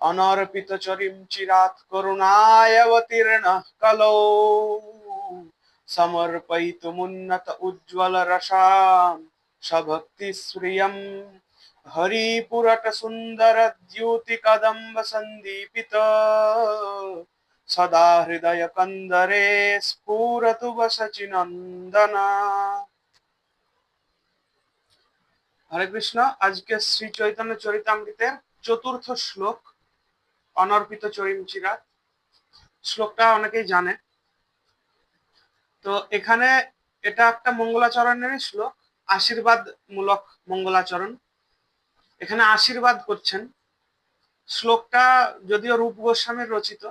অনর্পিত চরিম চিরাত করুণায়বতীর্ণ কলৌ। সমর্পয়িতুমুন্নত উজ্জ্বল রসাম, সভক্তি শ্রিয়ম হরিপুরট সুন্দর দ্যুতি কদম্ব সন্দীপিত। সদা হৃদয় কন্দরে স্ফুরতু বসচি নন্দনা। হরে কৃষ্ণ আজকে শ্রী চৈতন্য চরিতামৃতের চতুর্থ শ্লোক অনর্পিত চরিম চিরাত শ্লোকটা অনেকেই জানে। তো এখানে এটা একটা মঙ্গলাচরণের শ্লোক আশীর্বাদ মূলক মঙ্গলাচরণ। এখানে আশীর্বাদ করছেন। শ্লোকটা যদিও রূপ গোস্বামীর রচিত,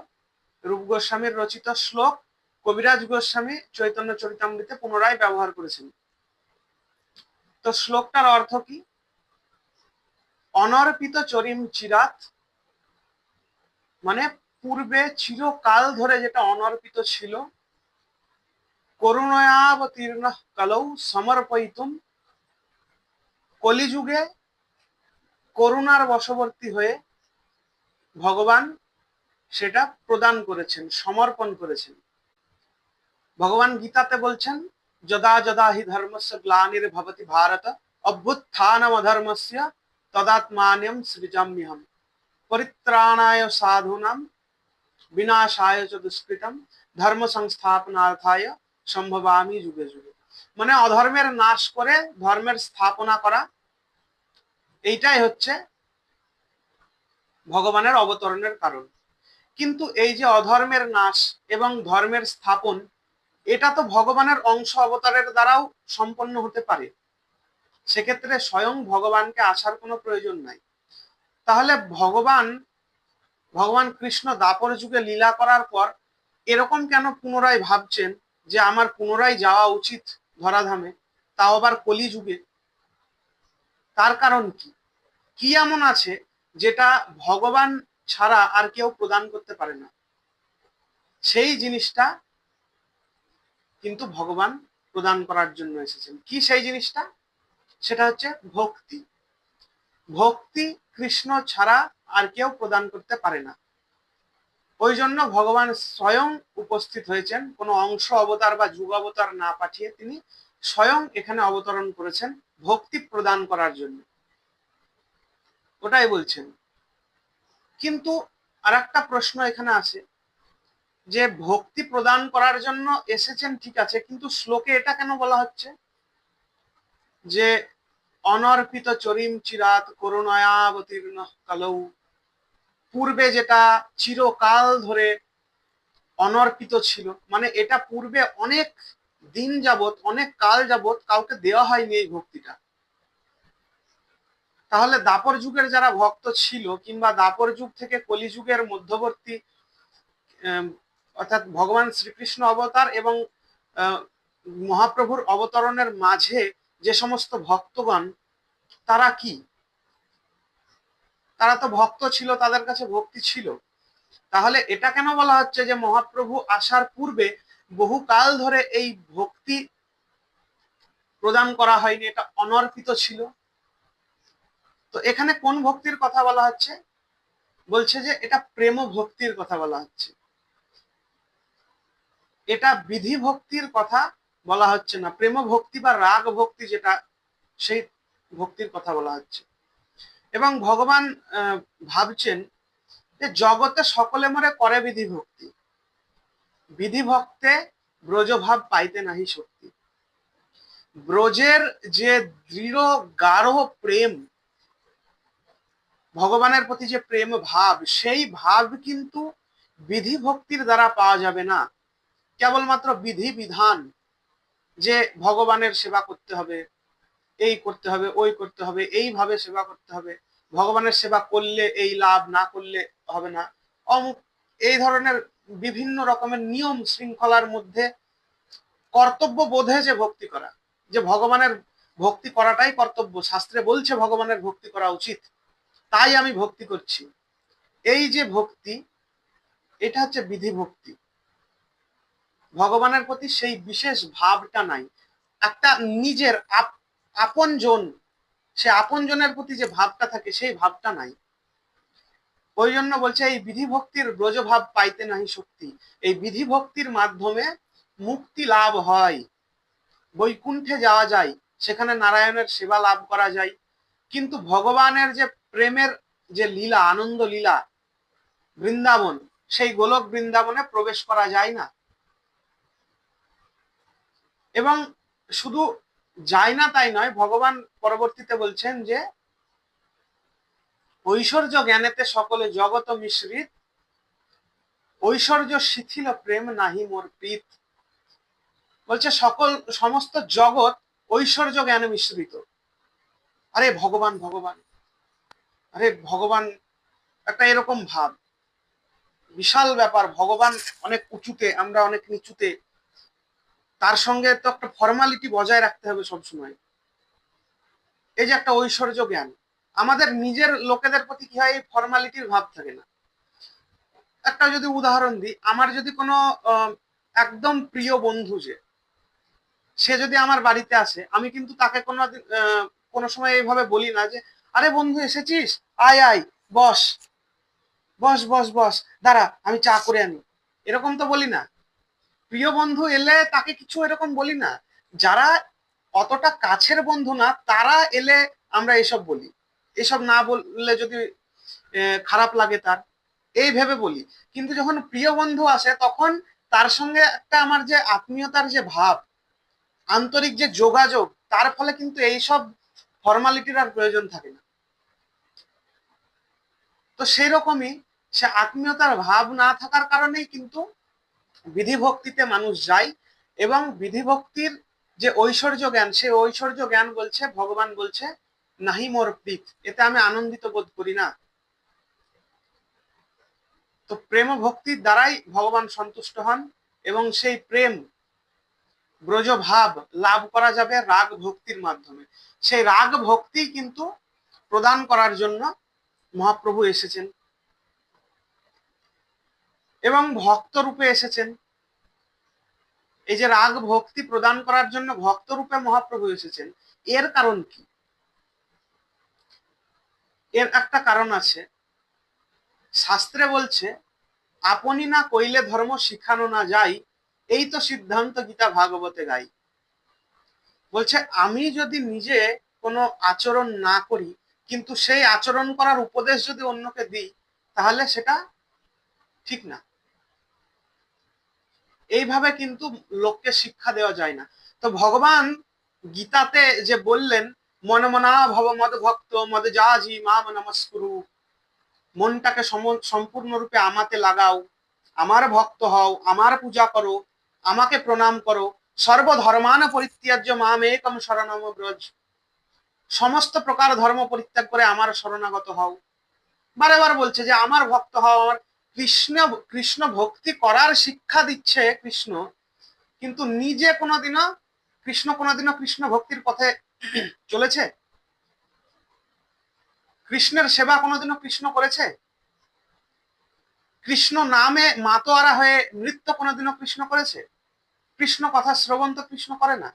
রূপ গোস্বামীর রচিত শ্লোক কবিরাজ গোস্বামী চৈতন্য চরিতামৃতে পুনরায় ব্যবহার করেছেন। তো শ্লোকটার অর্থ কি? অনর্পিত চরিম চিরাত মানে পূর্বে চিরকাল ধরে যেটা অনর্পিত ছিল করুণয়াবতীর্ণ কালৌ সমর্পয়িতুম। কলিযুগে করুণার বশবর্তী হয়ে ভগবান সেটা প্রদান করেছেন, সমর্পণ করেছেন। ভগবান গীতাতে বলছেন, যদা যদা হি ধর্মস্য গ্লানির ভবতি ভারত অভ্যুত্থানম অধর্মস্য তদাত্মান্যম সৃজাম্যহম। পরিত্রাণায় সাধুনাম বিনাশায় চ দুষ্কৃতম ধর্ম সংস্থাপনার্থায় সম্ভবামি যুগে যুগে। মানে অধর্মের নাশ করে ধর্মের স্থাপনা করা, এইটাই হচ্ছে ভগবানের অবতরণের কারণ। কিন্তু এই যে অধর্মের নাশ এবং ধর্মের স্থাপন, এটা তো ভগবানের অংশ অবতারের দ্বারাও সম্পন্ন হতে পারে। সেক্ষেত্রে স্বয়ং ভগবানকে আসার কোনো প্রয়োজন নাই। তাহলে ভগবান ভগবান কৃষ্ণ দাপর যুগে লীলা করার পর এরকম কেন পুনরায় ভাবছেন যে আমার পুনরায় যাওয়া উচিত ধরাধামে, তাও আবার কলি যুগে তার কারণ কি? কি এমন আছে যেটা ভগবান ছাড়া আর কেউ প্রদান করতে পারে না? সেই জিনিসটা কিন্তু ভগবান প্রদান করার জন্য এসেছেন। কি সেই জিনিসটা? সেটা হচ্ছে ভক্তি। ভক্তি কৃষ্ণ ছাড়া আর কেউ প্রদান করতে পারে না। ওই জন্য ভগবান স্বয়ং উপস্থিত হয়েছেন। কোনো অংশ অবতার বা যুগ অবতার না পাঠিয়ে তিনি স্বয়ং এখানে অবতরণ করেছেন ভক্তি প্রদান করার জন্য। ওটাই বলছেন। কিন্তু আর একটা প্রশ্ন এখানে আসে যে ভক্তি প্রদান করার জন্য এসেছেন ঠিক আছে, কিন্তু শ্লোকে এটা কেন বলা হচ্ছে? যে অনর্পিত চরিম চিরাত করুণায়াবতীর্ণ কালৌ। পূর্বে যেটা চিরকাল ধরে অনর্পিত ছিল মানে এটা পূর্বে অনেক দিন যাবত অনেক কাল যাবত কাউকে দেওয়া হয়নি এই ভক্তিটা। তাহলে দাপর যুগের যারা ভক্ত ছিল কিংবা দাপর যুগ থেকে কলি যুগের মধ্যবর্তী অর্থাৎ ভগবান শ্রীকৃষ্ণ অবতার এবং মহাপ্রভুর অবতরণের মাঝে যে সমস্ত ভক্তগণ, তারা কি? তারা তো ভক্ত ছিল, তাদের কাছে ভক্তি ছিল। তাহলে এটা কেন বলা হচ্ছে যে মহাপ্রভু আসার পূর্বে বহু কাল ধরে এই ভক্তি প্রদান করা হয়নি, এটা অনর্পিত ছিল? তো এখানে কোন ভক্তির কথা বলা হচ্ছে? বলছে যে এটা প্রেম ভক্তির কথা বলা হচ্ছে। এটা বিধি ভক্তির কথা বলা হচ্ছে না। প্রেম ভক্তি বা রাগ ভক্তি যেটা, সেই ভক্তির কথা বলা হচ্ছে। এবং ভগবান ভাবছেন যে জগতে সকলে মরে করে বিধি ভক্তি বিধি ভক্তে ব্রজভাব পাইতে নাহি শক্তি। ব্রজের যে দৃঢ়, গাঢ় প্রেম, ভগবানের প্রতি যে প্রেম ভাব, সেই ভাব কিন্তু বিধি ভক্তির দ্বারা পাওয়া যাবে না। কেবলমাত্র বিধি বিধান যে ভগবানের সেবা করতে হবে, এই করতে হবে, ওই করতে হবে, এইভাবে সেবা করতে হবে। ভগবানের সেবা করলে এই লাভ, না করলে হবে না। অমুক এই ধরনের বিভিন্ন রকমের নিয়ম শৃঙ্খলার মধ্যে কর্তব্য বোধে যে ভক্তি করা। যে ভগবানের ভক্তি করাটাই কর্তব্য। শাস্ত্রে বলছে ভগবানের ভক্তি করা উচিত। তাই আমি ভক্তি করছি। এই যে ভক্তি, এটা হচ্ছে বিধি ভক্তি ভগবানের প্রতি সেই বিশেষ ভাবটা নাই। একটা নিজের আপন জন সে আপন জনের প্রতি যে ভাবটা থাকে সেই ভাবটা নাই। ওই জন্য বলছে, এই বিধি ভক্তির ব্রজভাব পাইতে নাহি শক্তি। এই বিধি ভক্তির মাধ্যমে মুক্তি লাভ হয়। বৈকুণ্ঠে যাওয়া যায়, সেখানে নারায়ণের সেবা লাভ করা যায়। কিন্তু ভগবানের যে প্রেমের যে লীলা, আনন্দ লীলা, বৃন্দাবন, সেই গোলক বৃন্দাবনে প্রবেশ করা যায় না। এবং শুধু যায় না তাই নয়, ভগবান পরবর্তীতে বলছেন যে, ঐশ্বর্য জ্ঞানেতে সকলে জগত মিশ্রিত, ঐশ্বর্য শিথিল প্রেম নাহি মোর প্রীত। বলছে সকল, সমস্ত জগৎ ঐশ্বর্য জ্ঞানে মিশ্রিত। আরে ভগবান ভগবান। আরে ভগবান, একটা এরকম ভাব। বিশাল ব্যাপার, ভগবান অনেক উঁচুতে, আমরা অনেক নিচুতে তার সঙ্গে তো একটা ফর্মালিটি বজায় রাখতে হবে সবসময়। এই যে একটা ঐশ্বর্য জ্ঞান, আমাদের নিজের লোকেদের প্রতি কি হয়, এই ফর্মালিটির ভাব থাকে না। একটা যদি উদাহরণ দিই, আমার যদি কোনো একদম প্রিয় বন্ধু যে, সে যদি আমার বাড়িতে আসে, আমি কিন্তু তাকে কোনো কোনো সময় এইভাবে বলি না যে, আরে বন্ধু, এসেছিস? আয় আয়, বস বস বস বস, দাঁড়া, আমি চা করে আনি। এরকম তো বলি না। প্রিয় বন্ধু, এলে তাকে কিছু এরকম বলি না। যারা অতটা কাছের বন্ধু না, তারা এলে আমরা এসব বলি। এসব না বললে যদি খারাপ লাগে তার, এই ভেবে বলি। কিন্তু যখন প্রিয় বন্ধু আসে, তখন তার সঙ্গে একটা আমার যে আত্মীয়তার যে ভাব, আন্তরিক যে যোগাযোগ, তার ফলে কিন্তু এইসব ফর্মালিটির আর প্রয়োজন থাকে না। তো সেই রকমই সে আত্মীয়তার ভাব না থাকার কারণেই কিন্তু বিধি ভক্তিতে মানুষ যায় এবং বিধিভক্তির যে ঐশ্বর্য জ্ঞান সেই ঐশ্বর্য জ্ঞান বলছে, ভগবান বলছে, নাহি মোর প্রীত। এতে আমি আনন্দিত বোধ করি না। তো প্রেম ভক্তির দ্বারাই ভগবান সন্তুষ্ট হন এবং সেই প্রেম ব্রজ ভাব লাভ করা যাবে রাগ ভক্তির মাধ্যমে। সেই রাগ ভক্তি কিন্তু প্রদান করার জন্য মহাপ্রভু এসেছেন। এবং ভক্ত রূপে এসেছেন। এই যে রাগ ভক্তি প্রদান করার জন্য ভক্ত রূপে মহাপ্রভু এসেছেন, এর কারণ কি? এর একটা কারণ আছে। শাস্ত্রে বলছে, আপনি না কইলে ধর্ম শিখানো না যায়, এই তো সিদ্ধান্ত গীতা ভাগবতে গাই। বলছে, আমি যদি নিজে কোনো আচরণ না করি, কিন্তু সেই আচরণ করার উপদেশ যদি অন্যকে দিই, তাহলে সেটা ঠিক না। এইভাবে কিন্তু লোককে শিক্ষা দেওয়া যায় না। তো ভগবান গীতাতে যে বললেন মনে মনা ভব মদ ভক্ত মদ যাজি মা নমস্কুরু। মনটাকে সম- সম্পূর্ণরূপে আমাতে লাগাও। আমার ভক্ত হও, আমার পূজা করো, আমাকে প্রণাম করো। সর্বধর্মান পরিত্যাজ্য মাম একম শরণম ব্রজ। সমস্ত প্রকার ধর্ম পরিত্যাগ করে আমার শরণাগত হও। বারে বার বলছে যে, আমার ভক্ত হও, আমার কৃষ্ণ কৃষ্ণ ভক্তি করার শিক্ষা দিচ্ছে কৃষ্ণ, কিন্তু নিজে কোনোদিনও, কৃষ্ণ কোনোদিনও কৃষ্ণ ভক্তির পথে চলেছে? কৃষ্ণের সেবা কোনোদিনও কৃষ্ণ করেছে? কৃষ্ণ নামে মাতোয়ারা হয়ে নৃত্য কোনোদিনও কৃষ্ণ করেছে? কৃষ্ণ কথা শ্রবণ তো কৃষ্ণ করে না।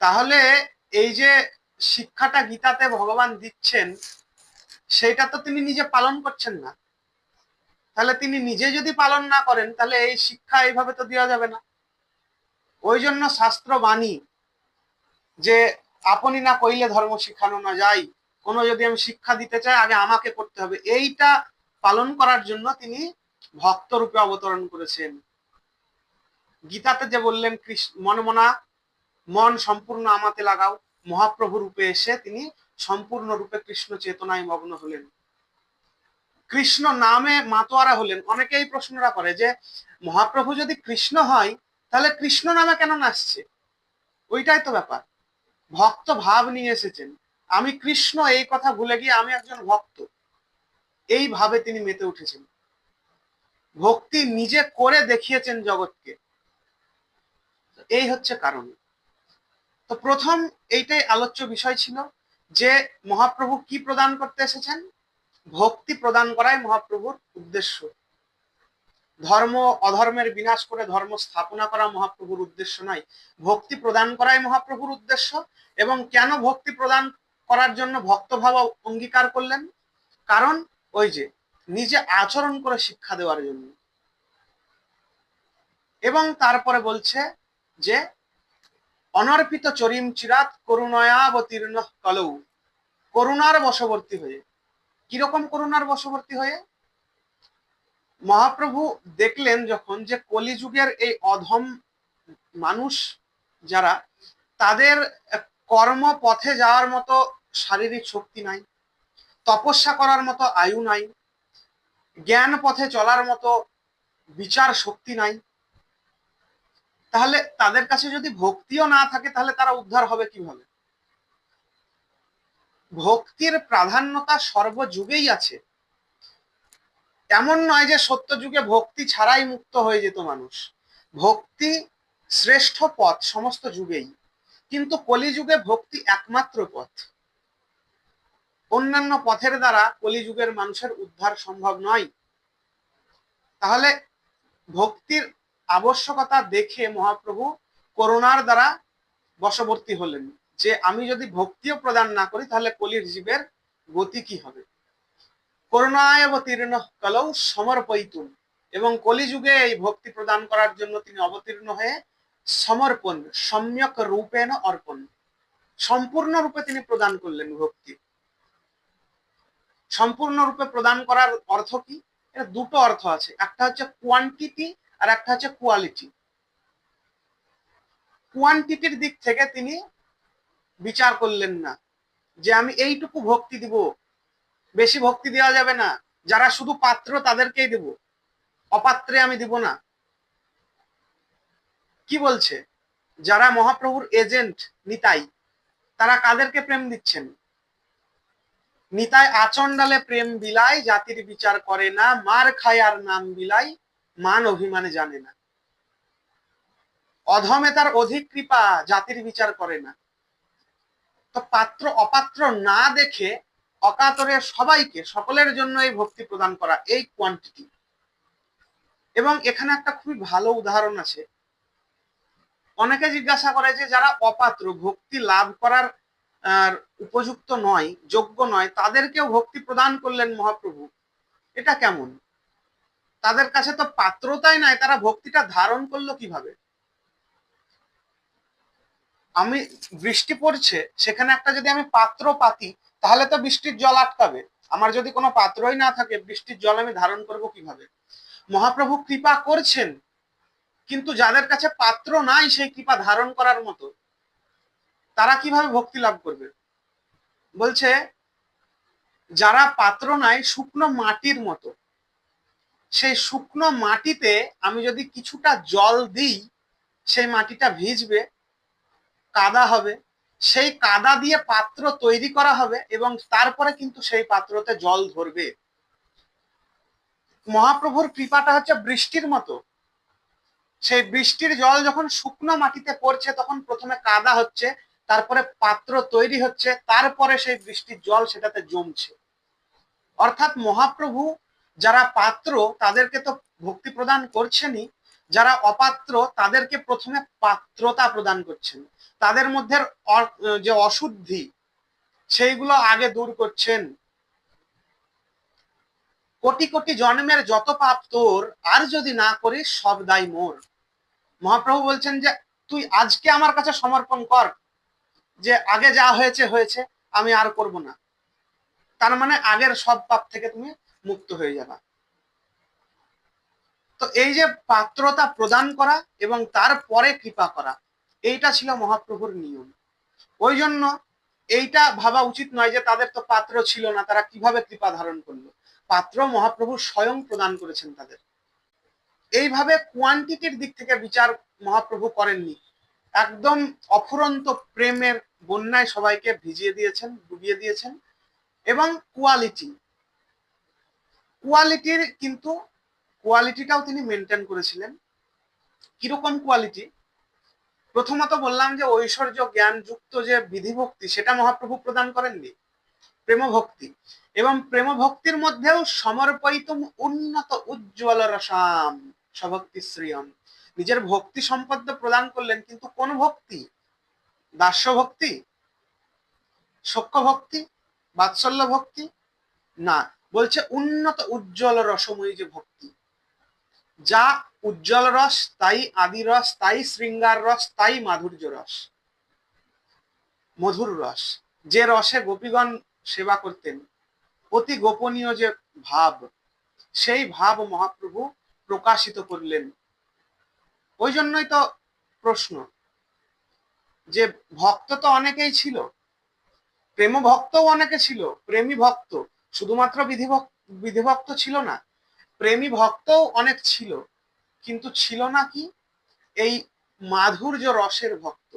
তাহলে এই যে শিক্ষাটা গীতাতে ভগবান দিচ্ছেন সেটা তো তিনি নিজে পালন করছেন না। তাহলে তিনি নিজে যদি পালন না করেন, তাহলে এই শিক্ষা এইভাবে তো দেওয়া যাবে না। ওই জন্য শাস্ত্র বাণী যে আপনি না কইলে ধর্ম শিখানো না যায়, কোনো যদি আমি শিক্ষা দিতে চাই, আগে আমাকে করতে হবে। এইটা পালন করার জন্য তিনি ভক্ত রূপে অবতরণ করেছেন। গীতাতে যে বললেন, কৃষ্ণ মনমনা মন সম্পূর্ণ আমাতে লাগাও মহাপ্রভু রূপে এসে তিনি সম্পূর্ণ রূপে কৃষ্ণ চেতনায় মগ্ন হলেন। কৃষ্ণ নামে মাতোয়ারা হলেন। অনেকেই প্রশ্নটা করে যে, মহাপ্রভু যদি কৃষ্ণ হয়, তাহলে কৃষ্ণ নামে কেন নাচছে ওইটাই তো ব্যাপার। ভক্ত ভাব নিয়ে এসেছেন। আমি কৃষ্ণ, এই কথা ভুলে গিয়ে আমি একজন ভক্ত। এইভাবে তিনি মেতে উঠেছেন। ভক্তি নিজে করে দেখিয়েছেন জগৎকে। এই হচ্ছে কারণ। তো প্রথম এইটাই আলোচ্য বিষয় ছিল যে, মহাপ্রভু কি প্রদান করতে এসেছেন? ভক্তি প্রদান করাই মহাপ্রভুর উদ্দেশ্য। ধর্ম, অধর্মের বিনাশ করে ধর্ম স্থাপনা করা মহাপ্রভুর উদ্দেশ্য নয়। ভক্তি প্রদান করাই মহাপ্রভুর উদ্দেশ্য এবং কেন ভক্তি প্রদান করার জন্য ভক্তভাব অঙ্গীকার করলেন? কারণ ওই যে, নিজে আচরণ করে শিক্ষা দেওয়ার জন্য। এবং তারপরে বলছে যে, অনর্পিত চরিম চিরাত করুণয়াবতীর্ণ কলৌ। করুণার বশবর্তী হয়ে। কীরকম করুণার বশবর্তী হয়ে? মহাপ্রভু দেখলেন যখন যে কলিযুগের এই অধম মানুষ যারা, তাদের কর্ম পথে যাওয়ার মতো শারীরিক শক্তি নাই, তপস্যা করার মতো আয়ু নাই জ্ঞান পথে চলার মতো বিচার শক্তি নাই। তাহলে তাদের কাছে যদি ভক্তিও না থাকে, তাহলে তারা উদ্ধার হবে কীভাবে? ভক্তির প্রাধান্যতা সর্বযুগেই আছে। এমন নয় যে সত্য যুগে ভক্তি ছাড়াই মুক্ত হয়ে যেত মানুষ। ভক্তি শ্রেষ্ঠ পথ সমস্ত যুগেই। কিন্তু কলিযুগে ভক্তি একমাত্র পথ। অন্যান্য পথের দ্বারা কলিযুগের মানুষের উদ্ধার সম্ভব নয়। তাহলে ভক্তির আবশ্যকতা দেখে মহাপ্রভু করোনার দ্বারা বশবর্তী হলেন। যে আমি যদি ভক্তিও প্রদান না করি, তাহলে কলির জীবের গতি কি হবে? করুণায় অবতীর্ণ কলৌ সমর্পয়িতুম। এবং কলিযুগে এই ভক্তি প্রদান করার জন্য তিনি অবতীর্ণ হয়ে সমর্পণ, সম্যক রূপেণ অর্পণ। সম্পূর্ণ রূপে তিনি প্রদান করলেন ভক্তি। সম্পূর্ণ রূপে প্রদান করার অর্থ কি? এর দুটো অর্থ আছে। একটা হচ্ছে কোয়ান্টিটি আর একটা হচ্ছে কোয়ালিটি কোয়ান্টিটির দিক থেকে তিনি বিচার করলেন না। যে আমি এইটুকু ভক্তি দিব, বেশি ভক্তি দেওয়া যাবে না। যারা শুধু পাত্র তাদেরকেই দেব। অপাত্রে আমি দিব না। কি বলছে? যারা মহাপ্রভুর এজেন্ট, নিতাই, তারা কাদেরকে প্রেম দিচ্ছেন? নিতাই আচন্ডালে প্রেম বিলাই জাতির বিচার করে না, মার খায় আর নাম বিলাই মান অভিমানে জানে না। অধমে তার অধিক কৃপা, জাতির বিচার করে না। তো পাত্র অপাত্র না দেখে অকাতরে সবাইকে, সকলের জন্য এই ভক্তি প্রদান করা এই কোয়ান্টিটি এবং এখানে একটা খুবই ভালো উদাহরণ আছে। অনেকে জিজ্ঞাসা করে যে যারা অপাত্র, ভক্তি লাভ করার উপযুক্ত নয়, যোগ্য নয়, তাদেরকেও ভক্তি প্রদান করলেন মহাপ্রভু। এটা কেমন? তাদের কাছে তো পাত্রতাই নাই, তারা ভক্তিটা ধারণ করল কীভাবে? আমি বৃষ্টি পড়ছে, সেখানে একটা যদি আমি পাত্র পাতি, তাহলে তো বৃষ্টির জল আটকাবে। আমার যদি কোনো পাত্রই না থাকে, বৃষ্টির জল আমি ধারণ করব কীভাবে? মহাপ্রভু কৃপা করছেন, কিন্তু যাদের কাছে পাত্র নাই, সেই কৃপা ধারণ করার মতো, তারা কীভাবে ভক্তি লাভ করবে? বলছে, যারা পাত্র নাই, শুকনো মাটির মতো। সেই শুকনো মাটিতে আমি যদি কিছুটা জল দিই, সেই মাটিটা ভিজবে কাদা হবে, সেই কাদা দিয়ে পাত্র তৈরি করা হবে এবং তারপরে কিন্তু সেই পাত্রতে জল ধরবে। মহাপ্রভুর কৃপাটা হচ্ছে বৃষ্টির মতো। সেই বৃষ্টির জল যখন শুকনো মাটিতে পড়ছে, তখন প্রথমে কাদা হচ্ছে, তারপরে পাত্র তৈরি হচ্ছে, তারপরে সেই বৃষ্টির জল সেটাতে জমছে। অর্থাৎ মহাপ্রভু যারা পাত্র, তাদেরকে তো ভক্তি প্রদান করছেনই যারা অপাত্র তাদেরকে প্রথমে পাত্রতা প্রদান করছেন। তাদের মধ্যে যে অশুদ্ধি, সেইগুলো আগে দূর করছেন। কোটি কোটি জন্মের যত পাপ তোর, আর যদি না করিস সব দায় মোর। মহাপ্রভু বলছেন যে, তুই আজকে আমার কাছে সমর্পণ কর, যে আগে যা হয়েছে হয়েছে, আমি আর করব না। তার মানে আগের সব পাপ থেকে তুমি মুক্ত হয়ে যাবা। তো এই যে পাত্রতা প্রদান করা এবং তারপরে কৃপা করা, এইটা ছিল মহাপ্রভুর নিয়ম। ওই জন্য এইটা ভাবা উচিত নয় যে তাদের তো পাত্র ছিল না, তারা কীভাবে কৃপা ধারণ করল। পাত্র মহাপ্রভু স্বয়ং প্রদান করেছেন তাদের। এইভাবে কোয়ান্টিটির দিক থেকে বিচার মহাপ্রভু করেননি। একদম অফুরন্ত প্রেমের বন্যায় সবাইকে ভিজিয়ে দিয়েছেন, ডুবিয়ে দিয়েছেন এবং কোয়ালিটি কোয়ালিটির কিন্তু কোয়ালিটিটাও তিনি মেনটেন করেছিলেন। কীরকম কোয়ালিটি প্রথমত বললাম যে ঐশ্বর্য জ্ঞান যুক্ত যে বিধিভক্তি, সেটা মহাপ্রভু প্রদান করেননি, প্রেমভক্তি। এবং প্রেমভক্তির মধ্যেও সমর্পিত উন্নত উজ্জ্বল রসাম সভক্তি শ্রিয়ম। নিজের ভক্তি সম্পদ প্রদান করলেন, কিন্তু কোন ভক্তি? দাস্য ভক্তি সক্ষ ভক্তি বাৎসল্য ভক্তি না, বলছে উন্নত উজ্জ্বল রসময়ী যে ভক্তি। যা উজ্জ্বল রস, তাই আদি রস, তাই শৃঙ্গার রস, তাই মাধুর্য রস, মধুর রস। যে রসে গোপীগণ সেবা করতেন, অতি গোপনীয় যে ভাব, সেই ভাব মহাপ্রভু প্রকাশিত করলেন। ওই জন্যই তো প্রশ্ন, যে ভক্ত তো অনেকেই ছিল প্রেম ভক্তও অনেকে ছিল, প্রেমী ভক্ত, শুধুমাত্র বিধিভক্ত বিধিভক্ত ছিল না প্রেমী ভক্তও অনেক ছিল, কিন্তু ছিল না কি এই মাধুর্য রসের ভক্ত।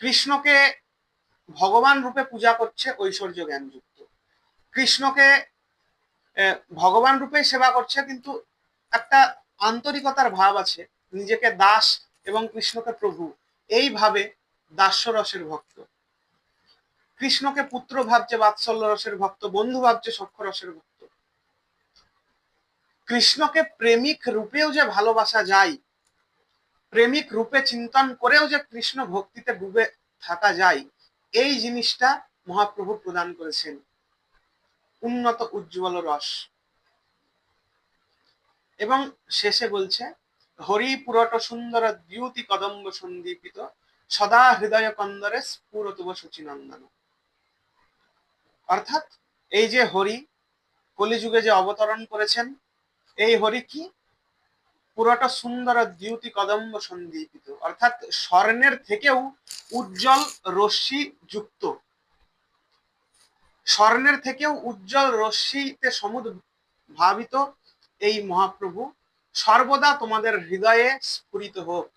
কৃষ্ণকে ভগবান রূপে পূজা করছে ঐশ্বর্য জ্ঞানযুক্ত। কৃষ্ণকে ভগবান রূপে সেবা করছে, কিন্তু একটা আন্তরিকতার ভাব আছে, নিজেকে দাস এবং কৃষ্ণকে প্রভু। এইভাবে দাস্য রসের ভক্ত। কৃষ্ণকে পুত্র ভাবছে, বাৎসল্য রসের ভক্ত, বন্ধু ভাবছে সক্ষ রসের ভক্ত। কৃষ্ণকে প্রেমিক রূপেও যে ভালোবাসা যায়, প্রেমিক রূপে চিন্তন করেও যে কৃষ্ণ ভক্তিতে ডুবে থাকা যায়, এই জিনিসটা মহাপ্রভু প্রদান করেছেন। উন্নত উজ্জ্বল রস। এবং শেষে বলছে, হরি পুরট সুন্দর দ্যুতি কদম্ব সন্দীপিত, সদা হৃদয় কন্দরে স্ফুরতুব সচিনন্দন অর্থাৎ এই যে হরি, কলিযুগে যে অবতরণ করেছেন এই হরি কি? পুরোটা সুন্দর দ্যুতি কদম্ব সন্দীপিত। অর্থাৎ স্বর্ণের থেকেও উজ্জ্বল রশ্মি যুক্ত। স্বর্ণের থেকেও উজ্জ্বল রশ্মিতে সমুদ ভাবিত এই মহাপ্রভু সর্বদা তোমাদের হৃদয়ে স্ফুরিত হোক।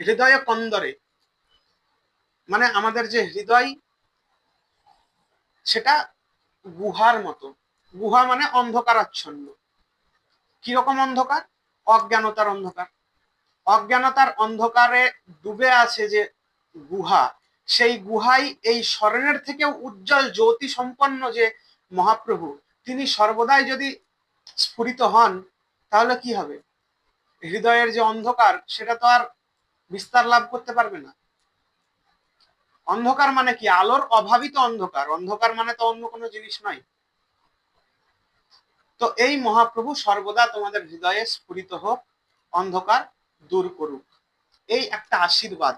হৃদয়ে কন্দরে। মানে আমাদের যে হৃদয়, সেটা গুহার মতো। গুহা মানে অন্ধকারাচ্ছন্ন। কীরকম অন্ধকার? অজ্ঞানতার অন্ধকার। অজ্ঞানতার অন্ধকারে ডুবে আছে যে গুহা, সেই গুহাই এই স্মরণের থেকেও উজ্জ্বল জ্যোতি সম্পন্ন যে মহাপ্রভু, তিনি সর্বদাই যদি স্ফুরিত হন, তাহলে কি হবে? হৃদয়ের যে অন্ধকার, সেটা তো আর বিস্তার লাভ করতে পারবে না। অন্ধকার মানে কি? আলোর অভাবিত অন্ধকার। অন্ধকার মানে তো অন্য কোনো জিনিস নয়। তো এই মহাপ্রভু সর্বদা তোমাদের হৃদয়ে স্ফুরিত হোক, অন্ধকার দূর করুক। এই একটা আশীর্বাদ।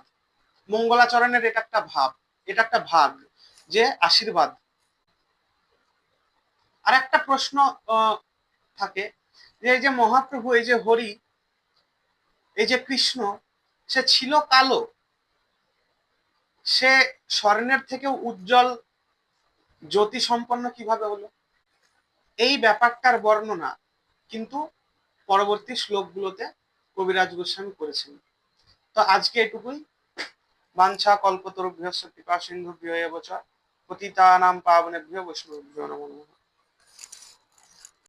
মঙ্গলাচরণের এটা একটা ভাব, এটা একটা ভাগ যে আশীর্বাদ। আর একটা প্রশ্ন থাকে যে এই যে মহাপ্রভু, এই যে হরি, এই যে কৃষ্ণ, সে ছিল কালো। সে স্বর্ণের থেকেও উজ্জ্বল জ্যোতি সম্পন্ন কীভাবে হলো? এই ব্যাপারটার বর্ণনা কিন্তু পরবর্তী শ্লোকগুলোতে কবিরাজ গোস্বামী করেছেন। তো আজকে এটুকুই। বাঞ্ছা কল্পতরু বৃহস্পতি সিন্ধু বৃহ পতিতা নাম পাবনে বৃহ বৈষ্ণব নমঃ।